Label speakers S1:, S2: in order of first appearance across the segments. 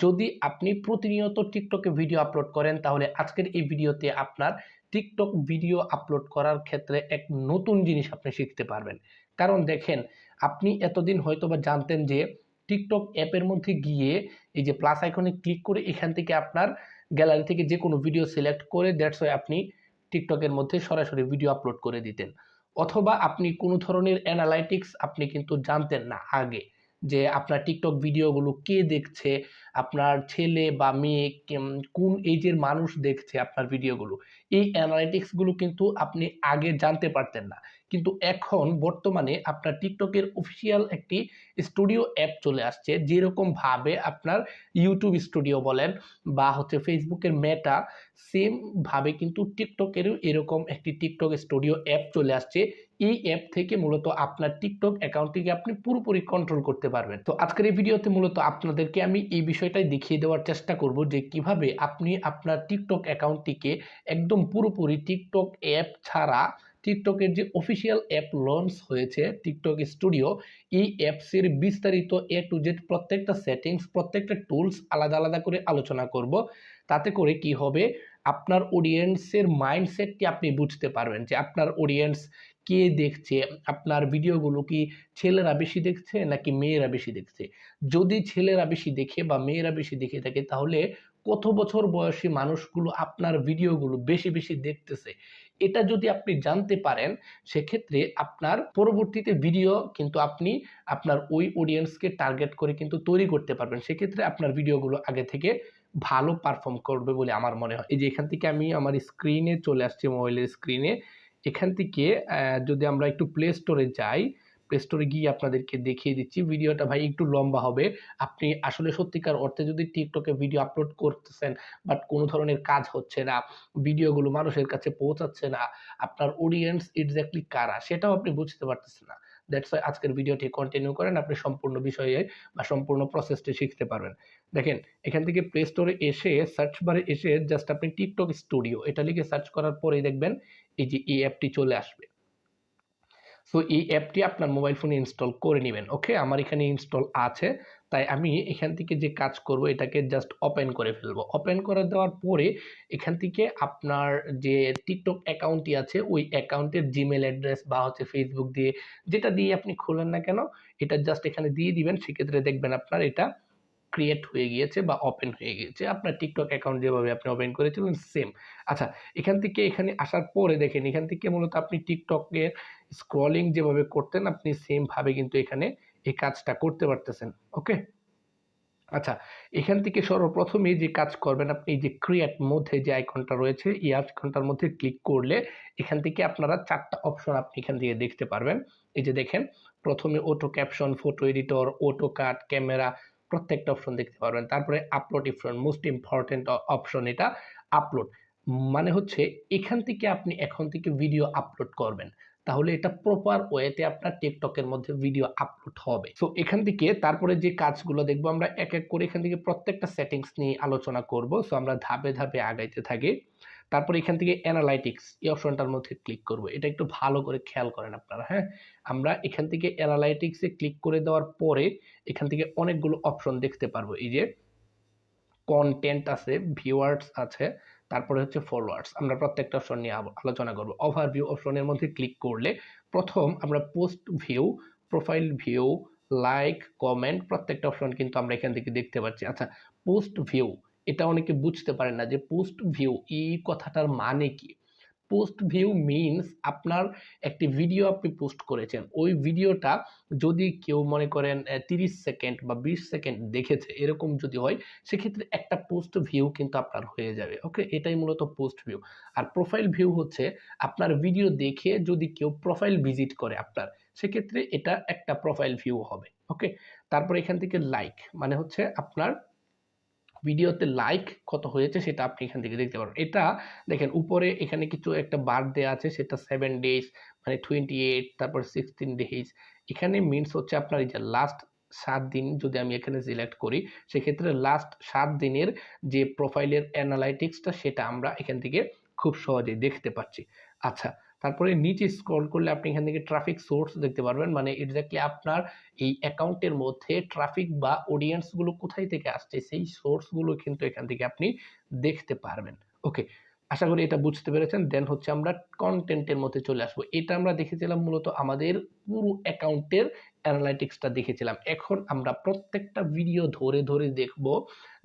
S1: যদি আপনি প্রতিনিয়ত টিকটকে ভিডিও আপলোড করেন, তাহলে আজকের এই ভিডিওতে আপনার টিকটক ভিডিও আপলোড করার ক্ষেত্রে এক নতুন জিনিস আপনি শিখতে পারবেন। কারণ দেখেন, আপনি এতদিন হয়তো বা জানতেন যে টিকটক অ্যাপের মধ্যে গিয়ে এই যে প্লাস আইকনে ক্লিক করে এখান থেকে আপনার গ্যালারি থেকে যে কোনো ভিডিও সিলেক্ট করে দ্যাটস ওয়াই আপনি টিকটকের মধ্যে সরাসরি ভিডিও আপলোড করে দিতেন। অথবা আপনি কোনো ধরনের অ্যানালাইটিক্স আপনি কিন্তু জানতেন না আগে। যে আপনার টিকটক ভিডিওগুলো কে দেখছে, আপনার ছেলে বা মেয়ে কোন এজের মানুষ দেখছে আপনার ভিডিওগুলো, এই অ্যানালাইটিক্সগুলো কিন্তু আপনি আগে জানতে পারতেন না। কিন্তু এখন বর্তমানে আপনার টিকটকের অফিসিয়াল একটি স্টুডিও অ্যাপ চলে আসছে, যেরকম ভাবে আপনার ইউটিউব স্টুডিও বলেন বা হচ্ছে ফেসবুকের মেটা সেম ভাবে কিন্তু টিকটকেরও এরকম একটি টিকটক স্টুডিও অ্যাপ চলে আসছে এই অ্যাপ থেকে মূলত আপনার টিকটক অ্যাকাউন্টটিকে আপনি পুরোপুরি কন্ট্রোল করতে পারবেন। তো আজকের এই ভিডিওতে মূলত আপনাদেরকে আমি এই বিষয়টাই দেখিয়ে দেওয়ার চেষ্টা করব যে কীভাবে আপনি আপনার টিকটক অ্যাকাউন্টটিকে একদম পুরোপুরি টিকটক অ্যাপ ছাড়া টিকটকের যে অফিসিয়াল অ্যাপ লঞ্চ হয়েছে টিকটক স্টুডিও এই অ্যাপসের বিস্তারিত এ টু জেড প্রত্যেকটা সেটিংস প্রত্যেকটা টুলস আলাদা আলাদা করে আলোচনা করব। তাতে করে কি হবে? আপনার অডিয়েন্সের মাইন্ডসেটটি আপনি বুঝতে পারবেন যে আপনার অডিয়েন্স কে দেখছে? আপনার ভিডিওগুলো কি ছেলেরা বেশি দেখছে নাকি মেয়েরা বেশি দেখছে? যদি ছেলেরা বেশি দেখে বা মেয়েরা বেশি দেখে থাকে, তাহলে কত বছর বয়সী মানুষগুলো আপনার ভিডিওগুলো বেশি বেশি দেখতেছে? এটা যদি আপনি জানতে পারেন, সেক্ষেত্রে আপনার পরবর্তীতে ভিডিও কিন্তু আপনি আপনার ওই অডিয়েন্সকে টার্গেট করে কিন্তু তৈরি করতে পারবেন। সেক্ষেত্রে আপনার ভিডিওগুলো আগে থেকে ভালো পারফর্ম করবে বলে আমার মনে হয়। এই যে এখান থেকে আমি আমার স্ক্রিনে চলে আসছি মোবাইলের স্ক্রিনে এখান থেকে যদি আমরা একটু প্লে স্টোরে যাই প্লে স্টোরে গিয়ে আপনাদেরকে দেখিয়ে দিচ্ছি, ভিডিওটা ভাই একটু লম্বা হবে। আপনি আসলে সত্যিকার অর্থে যদি টিকটকে ভিডিও আপলোড করতেছেন বাট কোনো ধরনের কাজ হচ্ছে না, ভিডিওগুলো মানুষের কাছে পৌঁছাচ্ছে না, আপনার অডিয়েন্স এক্স্যাক্টলি কারা, সেটাও আপনি বুঝতে পারতেছেন না। দ্যাটস ওয়াই আজকের ভিডিওটি কন্টিনিউ করেন, আপনি সম্পূর্ণ বিষয়ে বা সম্পূর্ণ প্রসেসটি শিখতে পারবেন। দেখেন, এখান থেকে প্লে স্টোরে এসে সার্চ বারে এসে জাস্ট আপনি টিকটক স্টুডিও এটা লিখে সার্চ করার পরেই দেখবেন এই যে এই অ্যাপটি চলে আসবে। সো এই অ্যাপটি আপনার মোবাইল ফোনে ইনস্টল করে নেবেন ওকে আমার এখানে ইনস্টল আছে। তাই আমি এখান থেকে যে কাজ করব, এটাকে জাস্ট ওপেন করে ফেলব। ওপেন করে দেওয়ার পরে এখান থেকে আপনার যে টিকটক অ্যাকাউন্টটি আছে, ওই অ্যাকাউন্টের জিমেল অ্যাড্রেস বা হচ্ছে ফেসবুক দিয়ে যেটা দিয়ে আপনি খোলেন না কেন, এটা জাস্ট এখানে দিয়ে দিবেন। সেক্ষেত্রে দেখবেন আপনার এটা ক্রিয়েট হয়ে গিয়েছে বা ওপেন হয়ে গিয়েছে। আপনার টিকটক অ্যাকাউন্ট যেভাবে আপনি ওপেন করেছিলেন সেম আচ্ছা এখান থেকে এখানে আসার পরে দেখেন, এখান থেকে মূলত আপনি টিকটকের স্ক্রলিং যেভাবে করতেন, আপনি সেমভাবে কিন্তু এখানে এই কাজটা করতে পারতেছেন, ওকে? আচ্ছা এখান থেকে সর্বপ্রথমে যে কাজ করবেন আপনি, এই যে ক্রিয়েট মধ্যে যে আইকনটা রয়েছে, এই আইকনটার মধ্যে ক্লিক করলে এখান থেকে আপনারা চারটা অপশন আপনি এখান থেকে দেখতে পারবেন। এই যে দেখেন, প্রথমে auto caption photo editor auto cut camera প্রত্যেকটা অপশন দেখতে পারবেন। তারপরে upload option most important option এটা আপলোড মানে হচ্ছে, এখান থেকে আপনি এখন থেকে ভিডিও আপলোড করবেন। তাহলে এটা প্রপার ওয়েতে আপনার টিকটকের মধ্যে ভিডিও আপলোড হবে। সো এখান থেকে তারপরে যে কাজগুলো দেখব, আমরা এক এক করে এখান থেকে প্রত্যেকটা সেটিংস নিয়ে আলোচনা করব। সো আমরা ধাপে ধাপে আগাইতে থাকি। তারপর এখান থেকে অ্যানালাইটিক্স এই অপশনটার মধ্যে ক্লিক করব। এটা একটু ভালো করে খেয়াল করেন আপনারা হ্যাঁ? আমরা এখান থেকে অ্যানালাইটিক্সে ক্লিক করে দেওয়ার পরে এখান থেকে অনেকগুলো অপশন দেখতে পারব। এই যে কন্টেন্ট আছে ভিউয়ার্স আছে তারপরে হচ্ছে ফলোয়ার্স আমরা প্রত্যেকটা অপশন নিয়ে আলোচনা করব। ওভারভিউ অপশনের মধ্যে ক্লিক করলে প্রথম আমরা post view profile view like comment প্রত্যেকটা অপশন কিন্তু আমরা এখান থেকে দেখতে পাচ্ছি। আচ্ছা পোস্ট ভিউ এটা অনেকে বুঝতে পারেন না যে পোস্ট ভিউ এই কথাটার মানে কি? পোস্ট ভিউ মিনস আপনার একটি ভিডিও আপনি পোস্ট করেছেন। ওই ভিডিওটা যদি কেউ মনে করেন তিরিশ সেকেন্ড বা বিশ সেকেন্ড দেখেছে, এরকম যদি হয়, সেক্ষেত্রে একটা পোস্ট ভিউ কিন্তু আপনার হয়ে যাবে ওকে এটাই মূলত পোস্ট ভিউ আর প্রোফাইল ভিউ হচ্ছে আপনার ভিডিও দেখে যদি কেউ প্রোফাইল ভিজিট করে আপনার, সেক্ষেত্রে এটা একটা প্রোফাইল ভিউ হবে ওকে তারপর এখান থেকে লাইক মানে হচ্ছে আপনার ভিডিওতে লাইক কত হয়েছে সেটা আপনি এখান থেকে দেখতে পারবেন। এটা দেখেন, উপরে এখানে কিছু একটা বার দেওয়া আছে, সেটা সেভেন ডেজ মানে টোয়েন্টি এইট তারপর সিক্সটিন ডেজ এখানে মিনস হচ্ছে আপনার এই যে লাস্ট সাত দিন যদি আমি এখানে সিলেক্ট করি, সেক্ষেত্রে লাস্ট সাত দিনের যে প্রোফাইলের অ্যানালাইটিক্সটা সেটা আমরা এখান থেকে খুব সহজেই দেখতে পাচ্ছি। আচ্ছা তারপরে নিচে স্ক্রল করলে আপনি এখান থেকে ট্রাফিক সোর্স দেখতে পারবেন। মানে এক্স্যাক্টলি আপনার এই অ্যাকাউন্টের মধ্যে ট্রাফিক বা অডিয়েন্সগুলো কোথায় থেকে আসছে, সেই সোর্সগুলো কিন্তু এখান থেকে আপনি দেখতে পারবেন। ওকে আশা করি এটা বুঝতে পেরেছেন। দেন হচ্ছে আমরা কন্টেন্টের মধ্যে চলে আসব। এটা আমরা দেখেছিলাম মূলত আমাদের পুরো অ্যাকাউন্টের অ্যানালাইটিক্সটা দেখেছিলাম। এখন আমরা প্রত্যেকটা ভিডিও ধরে ধরে দেখব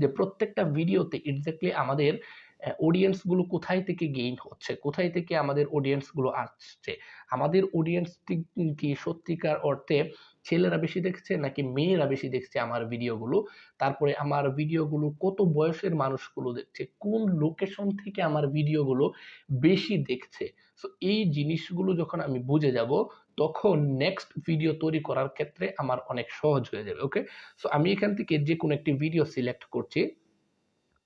S1: যে প্রত্যেকটা ভিডিওতে এক্স্যাক্টলি আমাদের অডিয়েন্সগুলো কোথায় থেকে গেইন হচ্ছে? কোথায় থেকে আমাদের অডিয়েন্সগুলো আসছে? আমাদের অডিয়েন্স কি সত্যিকার অর্থে ছেলেরা বেশি দেখছে নাকি মেয়েরা বেশি দেখছে আমার ভিডিওগুলো তারপরে আমার ভিডিওগুলো কত বয়সের মানুষগুলো দেখছে? কোন লোকেশন থেকে আমার ভিডিওগুলো বেশি দেখছে? সো এই জিনিসগুলো যখন আমি বুঝে যাব, তখন নেক্সট ভিডিও তৈরি করার ক্ষেত্রে আমার অনেক সহজ হয়ে যাবে ওকে সো আমি এখান থেকে যে কোনো একটি ভিডিও সিলেক্ট করছি।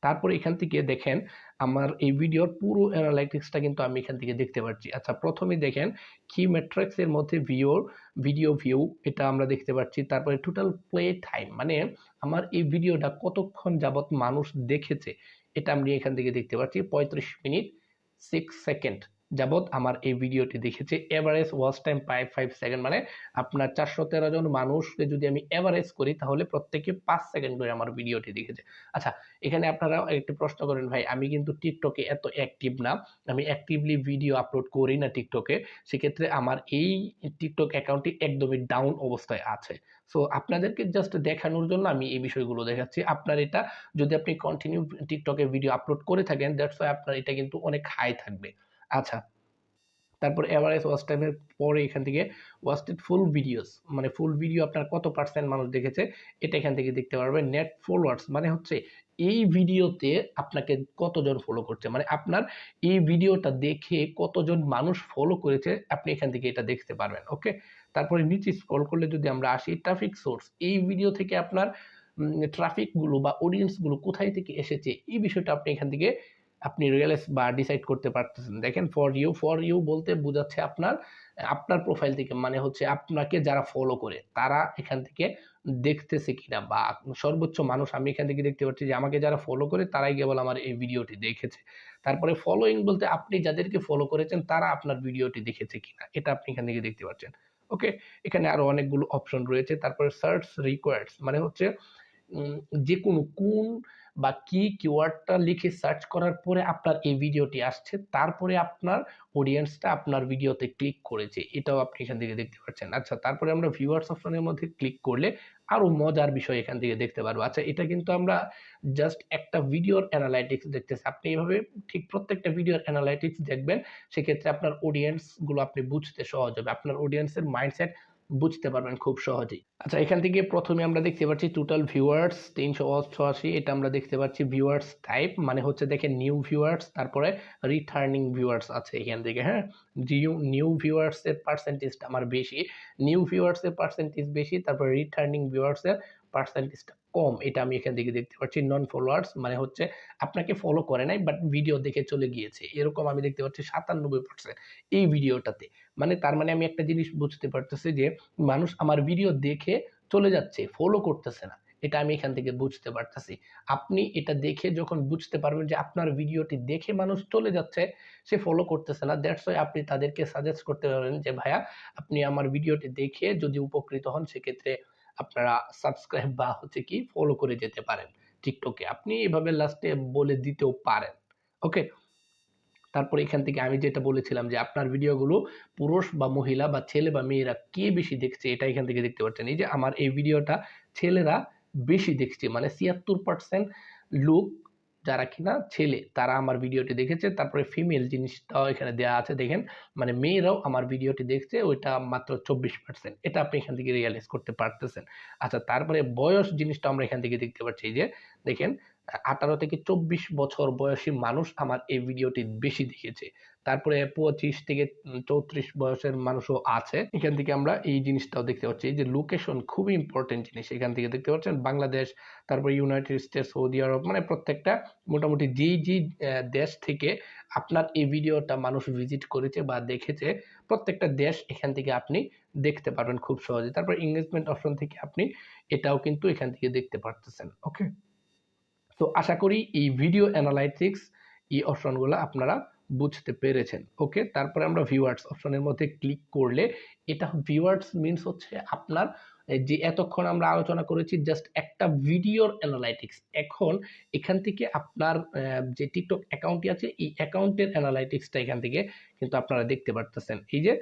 S1: তারপরে এখান থেকে দেখেন আমার এই ভিডিওর পুরো অ্যানালাইটিক্সটা কিন্তু আমি এখান থেকে দেখতে পাচ্ছি। আচ্ছা প্রথমে দেখেন কি ম্যাট্রিক্সের মধ্যে ভিওর ভিডিও ভিউ এটা আমরা দেখতে পাচ্ছি। তারপরে টোটাল প্লে টাইম মানে আমার এই ভিডিওটা কতক্ষণ যাবত মানুষ দেখেছে, এটা আমি এখান থেকে দেখতে পাচ্ছি। পঁয়ত্রিশ মিনিট সিক্স সেকেন্ড যাবৎ আমার এই ভিডিওটি দেখেছে। Average watch time five five second মানে আপনার চারশো তেরো জন মানুষকে যদি আমি এভারেজ করি, তাহলে প্রত্যেকে পাঁচ সেকেন্ড করে আমার ভিডিওটি দেখেছে। আচ্ছা এখানে আপনারা একটি প্রশ্ন করেন, ভাই, আমি কিন্তু টিকটকে এত অ্যাক্টিভ না। আমি অ্যাক্টিভলি ভিডিও আপলোড করি না টিকটকে সেক্ষেত্রে আমার এই টিকটক অ্যাকাউন্টটি একদমই ডাউন অবস্থায় আছে। সো আপনাদেরকে জাস্ট দেখানোর জন্য আমি এই বিষয়গুলো দেখাচ্ছি। আপনার এটা যদি আপনি কন্টিনিউ টিকটকে ভিডিও আপলোড করে থাকেন দ্যাটস ওয়াই আপনার এটা কিন্তু অনেক হাই থাকবে। আচ্ছা। তারপর এভারেজ ওয়াচ টাইমের পরে এখান থেকে ওয়াস্টেড ফুল ভিডিওস মানে ফুল ভিডিও আপনার কত পার্সেন্ট মানুষ দেখেছে, এটা এখান থেকে দেখতে পারবেন। নেট ফলোয়ার্স মানে হচ্ছে এই ভিডিওতে আপনাকে কতজন ফলো করছে মানে আপনার এই ভিডিওটা দেখে কতজন মানুষ ফলো করেছে, আপনি এখান থেকে এটা দেখতে পারবেন ওকে তারপরে নিচে স্ক্রল করলে যদি আমরা আসি ট্রাফিক সোর্স এই ভিডিও থেকে আপনার ট্রাফিকগুলো বা অডিয়েন্সগুলো কোথায় থেকে এসেছে, এই বিষয়টা আপনি এখান থেকে আপনি রিয়েলাইজ বা ডিসাইড করতে পারতেছেন। দেখেন ফর ইউ ফর ইউ বলতে বোঝাচ্ছে আপনার আপনার প্রোফাইল থেকে মানে হচ্ছে আপনাকে যারা ফলো করে, তারা এখান থেকে দেখতেছে কিনা বা সর্বোচ্চ মানুষ, আমি এখান থেকে দেখতে পাচ্ছি যে আমাকে যারা ফলো করে, তারাই কেবল আমার এই ভিডিওটি দেখেছে। তারপরে ফলোয়িং বলতে আপনি যাদেরকে ফলো করেছেন, তারা আপনার ভিডিওটি দেখেছে কিনা, এটা আপনি এখান থেকে দেখতে পাচ্ছেন। ওকে এখানে আরও অনেকগুলো অপশন রয়েছে। তারপরে সার্চ রিকোয়ার্ডস মানে হচ্ছে যে কোনো কোন বা কি কিওয়ার্ডটা লিখে সার্চ করার পরে আপনার এই ভিডিওটি আসছে, তারপরে আপনার অডিয়েন্সটা আপনার ভিডিওতে ক্লিক করেছে। এটাও আপনি এখান থেকে দেখতে পাচ্ছেন। আচ্ছা তারপরে আমরা ভিউয়ার্স অপশনের মধ্যে ক্লিক করলে আরও মজার বিষয় এখান থেকে দেখতে পারব। আচ্ছা এটা কিন্তু আমরা জাস্ট একটা ভিডিওর অ্যানালাইটিক্স দেখতেছি। আপনি এইভাবে ঠিক প্রত্যেকটা ভিডিওর অ্যানালাইটিক্স দেখবেন, সেক্ষেত্রে আপনার অডিয়েন্সগুলো আপনি বুঝতে সহজ হবে। আপনার অডিয়েন্সের মাইন্ডসেট বুঝতে পারবেন খুব সহজেই। আচ্ছা এখান থেকে প্রথমে আমরা দেখতে পাচ্ছি টোটাল ভিউয়ার্স তিনশো অষ্টআশি, এটা আমরা দেখতে পাচ্ছি ভিউয়ার্স টাইপ মানে হচ্ছে দেখেন নিউ ভিউয়ার্স তারপরে রিটার্নিং ভিউয়ার্স আছে এখান থেকে হ্যাঁ? নিউ নিউ ভিউয়ার্সের পার্সেন্টেজটা আমার বেশি নিউ ভিউয়ার্সের পার্সেন্টেজ বেশি, তারপরে রিটার্নিং ভিউয়ার্সের পার্সেন্টেজটা কম, এটা আমি এখান থেকে দেখতে পাচ্ছি নন ফলোয়ার্স মানে হচ্ছে আপনাকে ফলো করে নাই বাট ভিডিও দেখে চলে গিয়েছে। এরকম আমি দেখতে পাচ্ছি সাতানব্বই পার্সেন্ট এই ভিডিওটাতে মানে তার মানে আমি একটা জিনিস বুঝতে পারতেছি যে, মানুষ আমার ভিডিও দেখে চলে যাচ্ছে ফলো করতেছে না। এটা আমি এখান থেকে বুঝতে পারতেছি। আপনি এটা দেখে যখন বুঝতে পারবেন যে আপনার ভিডিওটি দেখে মানুষ চলে যাচ্ছে, সে ফলো করতেছে না দ্যাটস ওয়াই আপনি তাদেরকে সাজেস্ট করতে পারবেন যে, ভাইয়া, আপনি আমার ভিডিওটি দেখে যদি উপকৃত হন, সেক্ষেত্রে আপনারা সাবস্ক্রাইব বা হচ্ছে কি ফলো করে যেতে পারেন টিকটকে। আপনি এভাবে লাস্টে বলে দিতেও পারেন। ওকে তারপর এখান থেকে আমি যেটা বলেছিলাম যে আপনার ভিডিওগুলো পুরুষ বা মহিলা বা ছেলে বা মেয়েরা কে বেশি দেখছে এটা এখান থেকে দেখতে পাচ্ছেন। এই যে আমার এই ভিডিওটা ছেলেরা বেশি দেখছে মানে ছিয়াত্তর পার্সেন্ট লোক যারা কিনা ছেলে, তারা আমার ভিডিওটি দেখেছে। তারপরে ফিমেল জিনিসটাও এখানে দেওয়া আছে, দেখেন। মানে মেয়েরাও আমার ভিডিওটি দেখছে, ওইটা মাত্র চব্বিশ পার্সেন্ট এটা আপনি এখান থেকে রিয়েলাইজ করতে পারতেছেন। আচ্ছা তারপরে বয়স জিনিসটা আমরা এখান থেকে দেখতে পাচ্ছি যে, দেখেন আঠারো থেকে চব্বিশ বছর বয়সী মানুষ আমার এই ভিডিওটি বেশি দেখেছে। তারপরে পঁচিশ থেকে চৌত্রিশ বয়সের মানুষও আছে। এখান থেকে আমরা এই জিনিসটাও দেখতে পাচ্ছি যে লোকেশন খুবই ইম্পর্টেন্ট জিনিস। এখান থেকে দেখতে পাচ্ছেন বাংলাদেশ, তারপরে ইউনাইটেড স্টেটস সৌদি আরব মানে প্রত্যেকটা মোটামুটি যেই যেই দেশ থেকে আপনার এই ভিডিওটা মানুষ ভিজিট করেছে বা দেখেছে, প্রত্যেকটা দেশ এখান থেকে আপনি দেখতে পারবেন খুব সহজে। তারপর ইংগেজমেন্ট অপশন থেকে আপনি এটাও কিন্তু এখান থেকে দেখতে পারতেছেন। ওকে তো আশা করি এই ভিডিও অ্যানালাইটিক্স এই অপশনগুলো আপনারা বুঝতে পেরেছেন। ওকে তারপরে আমরা ভিউয়ার্স অপশনের মধ্যে ক্লিক করলে এটা ভিউয়ার্স মিনস হচ্ছে আপনার যে এতক্ষণ আমরা আলোচনা করেছি জাস্ট একটা ভিডিওর অ্যানালাইটিক্স এখন এখান থেকে আপনার যে টিকটক অ্যাকাউন্টটি আছে, এই অ্যাকাউন্টের অ্যানালাইটিক্সটা এখান থেকে কিন্তু আপনারা দেখতে পারতেছেন। এই যে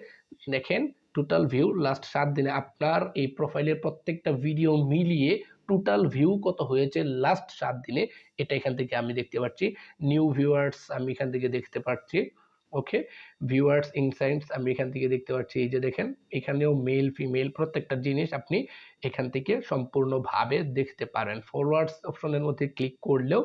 S1: দেখেন টোটাল ভিউ লাস্ট সাত দিনে আপনার এই প্রোফাইলের প্রত্যেকটা ভিডিও মিলিয়ে টোটাল ভিউ কত হয়েছে লাস্ট সাত দিনে, এটা এখান থেকে আমি দেখতে পাচ্ছি। নিউ ভিউয়ার্স আমি এখান থেকে দেখতে পাচ্ছি ওকে ভিউয়ার্স ইনসাইটস আমি এখান থেকে দেখতে পাচ্ছি, এই যে দেখেন, এখানেও মেল ফিমেল প্রত্যেকটা জিনিস আপনি এখান থেকে সম্পূর্ণভাবে দেখতে পারেন। ফরওয়ার্ডস অপশনের মধ্যে ক্লিক করলেও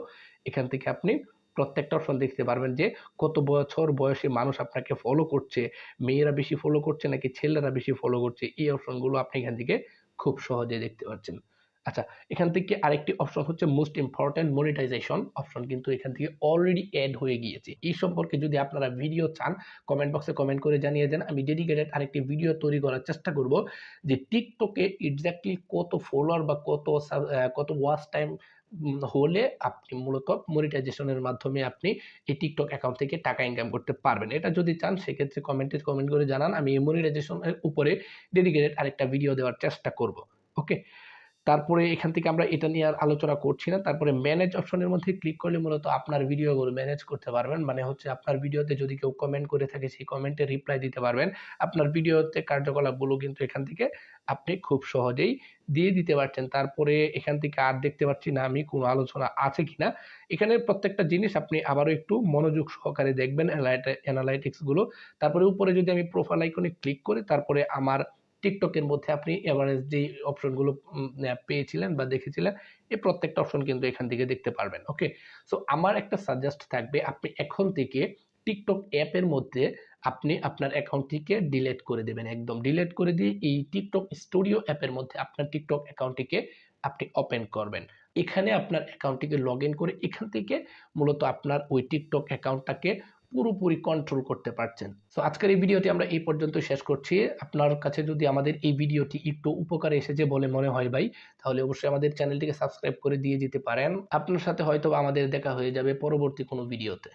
S1: এখান থেকে আপনি প্রত্যেকটা অপশন দেখতে পারবেন যে কত বছর বয়সে মানুষ আপনাকে ফলো করছে। মেয়েরা বেশি ফলো করছে নাকি ছেলেরা বেশি ফলো করছে? এই অপশনগুলো আপনি এখান থেকে খুব সহজে দেখতে পাচ্ছেন। আচ্ছা এখান থেকে আরেকটি অপশন হচ্ছে মোস্ট ইম্পর্ট্যান্ট মনিটাইজেশন অপশন কিন্তু এখান থেকে অলরেডি অ্যাড হয়ে গিয়েছে। এই সম্পর্কে যদি আপনারা ভিডিও চান কমেন্ট বক্সে কমেন্ট করে জানিয়ে দেন। আমি ডেডিকেটেড আরেকটি ভিডিও তৈরি করার চেষ্টা করব যে টিকটকে এক্স্যাক্টলি কত ফলোয়ার বা কত কত ওয়াচ টাইম হলে আপনি মূলত মনিটাইজেশনের মাধ্যমে আপনি এই টিকটক অ্যাকাউন্ট থেকে টাকা ইনকাম করতে পারবেন। এটা যদি চান, সেক্ষেত্রে কমেন্টে কমেন্ট করে জানান। আমি এই মনিটাইজেশনের উপরে ডেডিকেটেড আরেকটা ভিডিও দেওয়ার চেষ্টা করব। ওকে তারপরে এখান থেকে আমরা এটা নিয়ে আর আলোচনা করছি না। তারপরে ম্যানেজ অপশনের মধ্যে ক্লিক করলে মূলত আপনার ভিডিওগুলো ম্যানেজ করতে পারবেন। মানে হচ্ছে আপনার ভিডিওতে যদি কেউ কমেন্ট করে থাকে, সেই কমেন্টে রিপ্লাই দিতে পারবেন। আপনার ভিডিওতে কার্যকলাপগুলো কিন্তু এখান থেকে আপনি খুব সহজেই দিয়ে দিতে পারছেন। তারপরে এখান থেকে আর দেখতে পাচ্ছি না আমি কোনো আলোচনা আছে কিনা। এখানে প্রত্যেকটা জিনিস আপনি আবারও একটু মনোযোগ সহকারে দেখবেন অ্যানালাইটিক্সগুলো তারপরে উপরে যদি আমি প্রোফাইল আইকনে ক্লিক করি, তারপরে আমার টিকটকের মধ্যে আপনি এভারেজ যে অপশনগুলো পেয়েছিলেন বা দেখেছিলেন, এই প্রত্যেকটা অপশন কিন্তু এখান থেকে দেখতে পারবেন ওকে সো আমার একটা সাজেস্ট থাকবে, আপনি এখন থেকে টিকটক অ্যাপের মধ্যে আপনি আপনার অ্যাকাউন্টটিকে ডিলেট করে দেবেন, একদম ডিলেট করে দিয়ে এই টিকটক স্টুডিও অ্যাপের মধ্যে আপনার টিকটক অ্যাকাউন্টটিকে আপনি ওপেন করবেন। এখানে আপনার অ্যাকাউন্টটিকে লগ করে এখান থেকে মূলত আপনার ওই টিকটক অ্যাকাউন্টটাকে পুরোপুরি কন্ট্রোল করতে পারছেন। তো আজকের এই ভিডিওটি আমরা এই পর্যন্ত শেষ করছি। আপনার কাছে যদি আমাদের এই ভিডিওটি একটু উপকারে এসেছে বলে মনে হয় ভাই, তাহলে অবশ্যই আমাদের চ্যানেলটিকে সাবস্ক্রাইব করে দিয়ে যেতে পারেন। আপনার সাথে হয়তো আমাদের দেখা হয়ে যাবে পরবর্তী কোনো ভিডিওতে